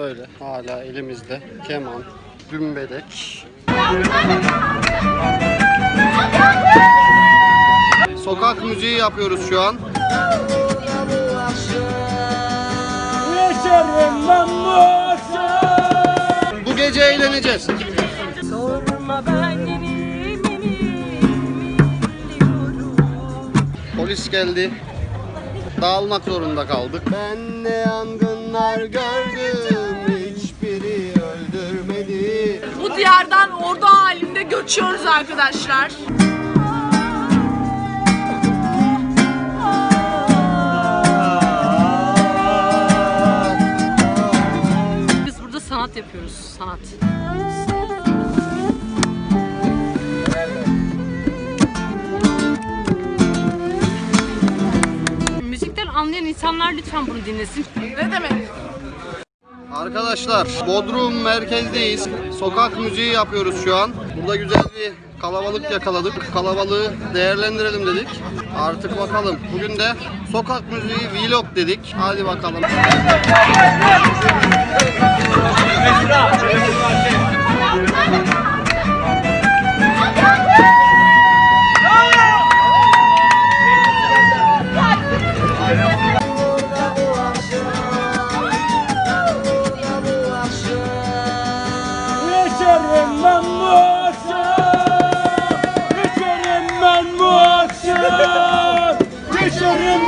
Böyle hala elimizde keman, gümbelek. Sokak müziği yapıyoruz şu an. Bu gece eğleneceğiz. Sorma ben yeniyim, yeniyim, biliyorum. Polis geldi. Dağılmak zorunda kaldık. Ben ne yangınlar gördüm. Bu diyardan ordu halinde göçüyoruz arkadaşlar. Biz burada sanat yapıyoruz, sanat. Müzikten anlayan insanlar lütfen bunu dinlesin. Ne demek? Arkadaşlar Bodrum merkezdeyiz. Sokak müziği yapıyoruz şu an. Burada güzel bir kalabalık yakaladık. Kalabalığı değerlendirelim dedik. Artık bakalım. Bugün de sokak müziği vlog dedik. Hadi bakalım.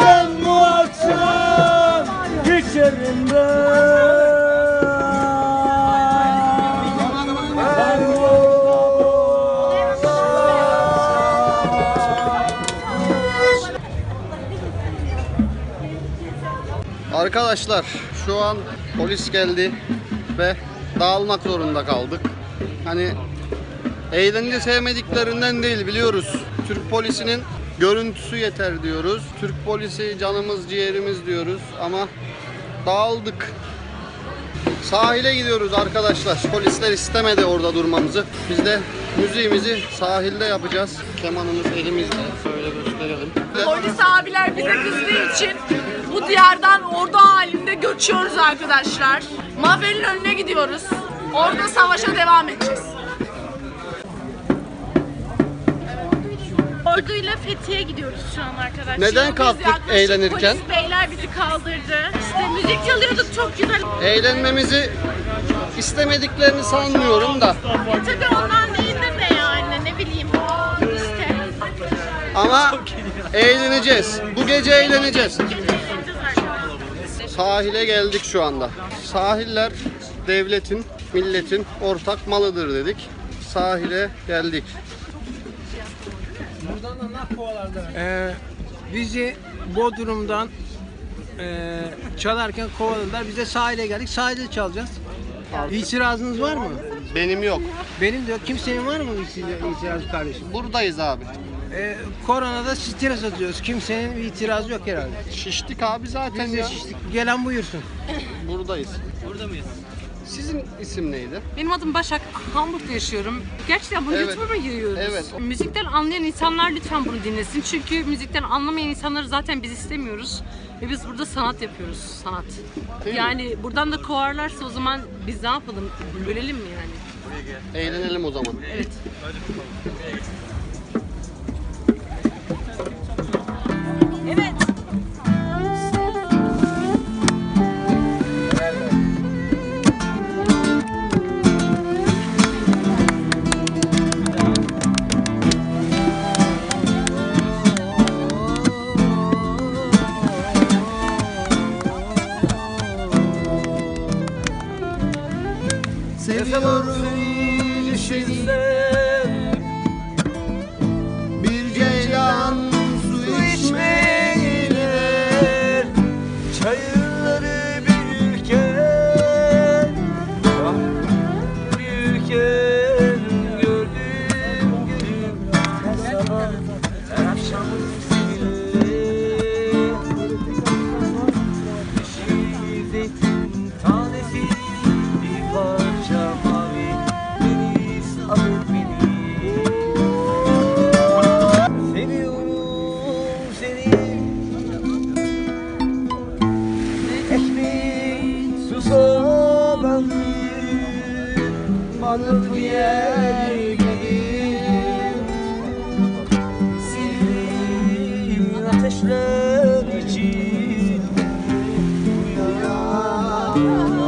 Ben bu akşam. Bu Arkadaşlar şu an polis geldi ve dağılmak zorunda kaldık. Hani eğlence sevmediklerinden değil biliyoruz. Türk polisinin görüntüsü yeter diyoruz. Türk polisi canımız ciğerimiz diyoruz ama dağıldık. Sahile gidiyoruz arkadaşlar. Polisler istemedi orada durmamızı. Biz de müziğimizi sahilde yapacağız. Kemanımız elimizde. Şöyle gösterelim. Polis abiler bize kızdığı için bu diyardan ordu halinde göçüyoruz arkadaşlar. Mafyanın önüne gidiyoruz. Orada savaşa devam edeceğiz. Orduyla Fethiye'ye gidiyoruz şu an arkadaşlar. Neden kalktık eğlenirken? Polis beyler bizi kaldırdı. İşte müzik çalıyorduk çok güzel. Eğlenmemizi istemediklerini sanmıyorum da. E tabii ondan değildir de yani ne bileyim. İşte. Ama eğleneceğiz. Bu gece eğleneceğiz. Eğleneceğiz arkadaşlar. Sahile geldik şu anda. Sahiller devletin, milletin ortak malıdır dedik. Sahile geldik. Ee, bizi Bodrum'dan e, çalarken kovaladılar. Biz de sahile geldik. Sahilde çalacağız. İtirazınız var mı? Benim yok. Benim de yok. Kimsenin var mı itiraz kardeşim? Buradayız abi. Ee, koronada stres atıyoruz. Kimsenin bir itirazı yok herhalde. Şiştik abi zaten Biz de ya. şiştik. Gelen buyursun. Buradayız. Burada mıyız? Sizin isim neydi? Benim adım Başak. Hamburg'da yaşıyorum. Gerçekten bunu Evet. YouTube'a mı giriyoruz? Evet. Müzikten anlayan insanlar lütfen bunu dinlesin. Çünkü müzikten anlamayan insanları zaten biz istemiyoruz. Ve biz burada sanat yapıyoruz. Sanat. Değil mi? yani buradan da kovarlarsa o zaman biz ne yapalım? Ölelim mi yani? Eğlenelim o zaman. Evet. Evet. Oh.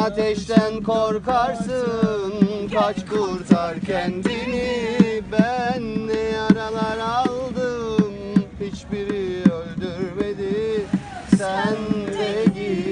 ateşten korkarsın. Kaç kurtar kendini Ben ne yaralar aldım. Hiçbiri öldürmedi Sen de git.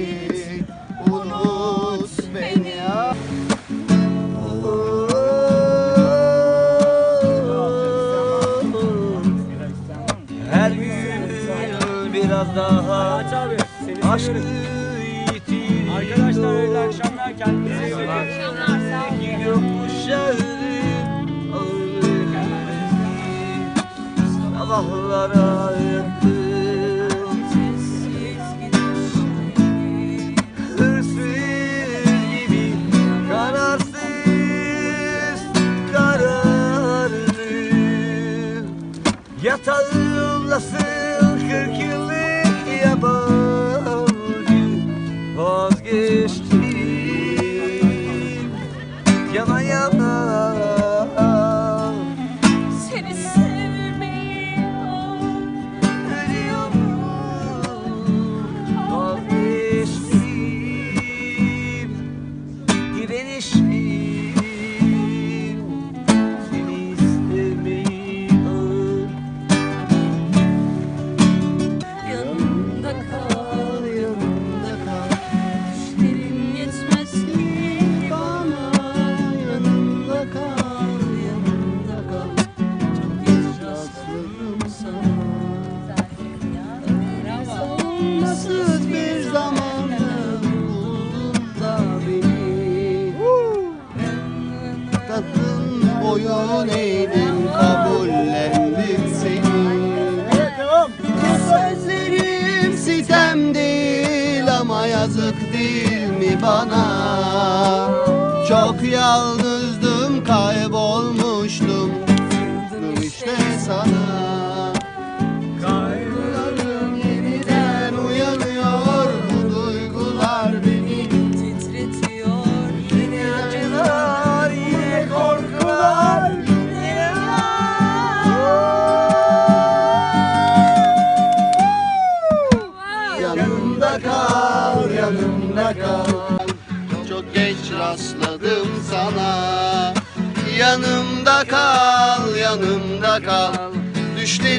sabahlara yaktın Sensiz gibi kanarsız kararlı Yatağımdasın. Kulun eydim seni. Sözlerim sitem değil ama yazık değil mi bana? Çok yalnızdım kaybol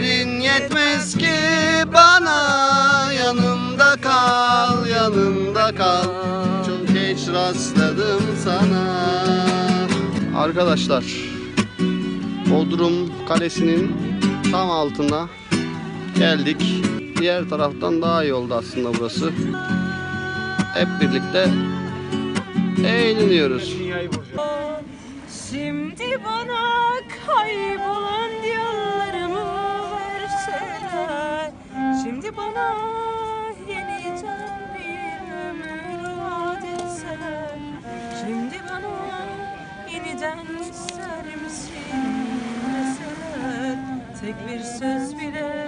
Düşlerin yetmez ki bana Yanımda kal, yanımda kal Çok geç rastladım sana Arkadaşlar Bodrum Kalesi'nin tam altına geldik. Diğer taraftan daha iyi oldu aslında burası. Hep birlikte eğleniyoruz. Şimdi bana kaybolan verseler Şimdi bana yeniden bir ömür vaat etseler Şimdi bana yeniden ister misin deseler Tek bir söz bile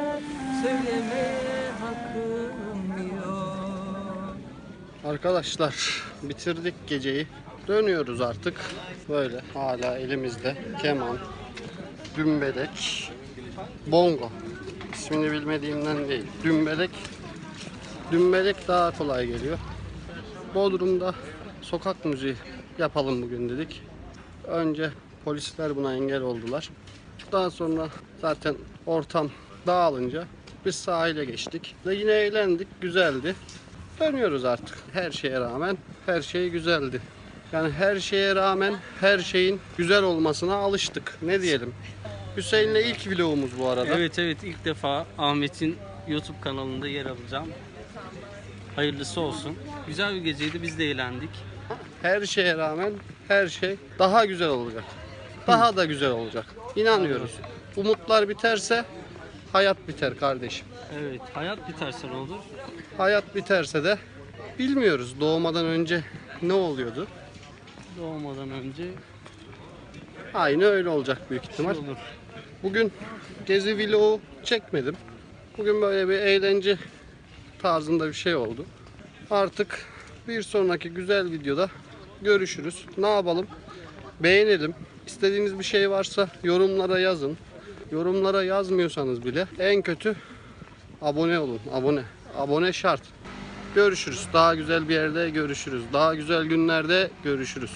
söylemeye hakkım yok Arkadaşlar bitirdik geceyi. Dönüyoruz artık. Böyle hala elimizde keman, dümbelek, bongo. İsmini bilmediğimden değil. Dümbelek, dümbelek daha kolay geliyor. Bodrum'da sokak müziği yapalım bugün dedik. Önce polisler buna engel oldular. Daha sonra zaten ortam dağılınca biz sahile geçtik. Ve yine eğlendik, güzeldi. Dönüyoruz artık. Her şeye rağmen her şey güzeldi. Yani her şeye rağmen her şeyin güzel olmasına alıştık. Ne diyelim? Hüseyin'le ilk vlogumuz bu arada. Evet evet ilk defa Ahmet'in YouTube kanalında yer alacağım. Hayırlısı olsun. Güzel bir geceydi biz de eğlendik. Her şeye rağmen her şey daha güzel olacak. Daha da güzel olacak. İnanıyoruz. Umutlar biterse hayat biter kardeşim. Evet hayat biterse ne olur? Hayat biterse de bilmiyoruz doğmadan önce ne oluyordu. Doğmadan önce Aynı öyle olacak büyük ihtimal. olur. Bugün gezi vlogu çekmedim. Bugün böyle bir eğlence tarzında bir şey oldu. Artık bir sonraki güzel videoda görüşürüz. Ne yapalım? Beğenelim. İstediğiniz bir şey varsa yorumlara yazın. Yorumlara yazmıyorsanız bile en kötü abone olun. Abone. Abone şart. Görüşürüz. Daha güzel bir yerde görüşürüz. Daha güzel günlerde görüşürüz.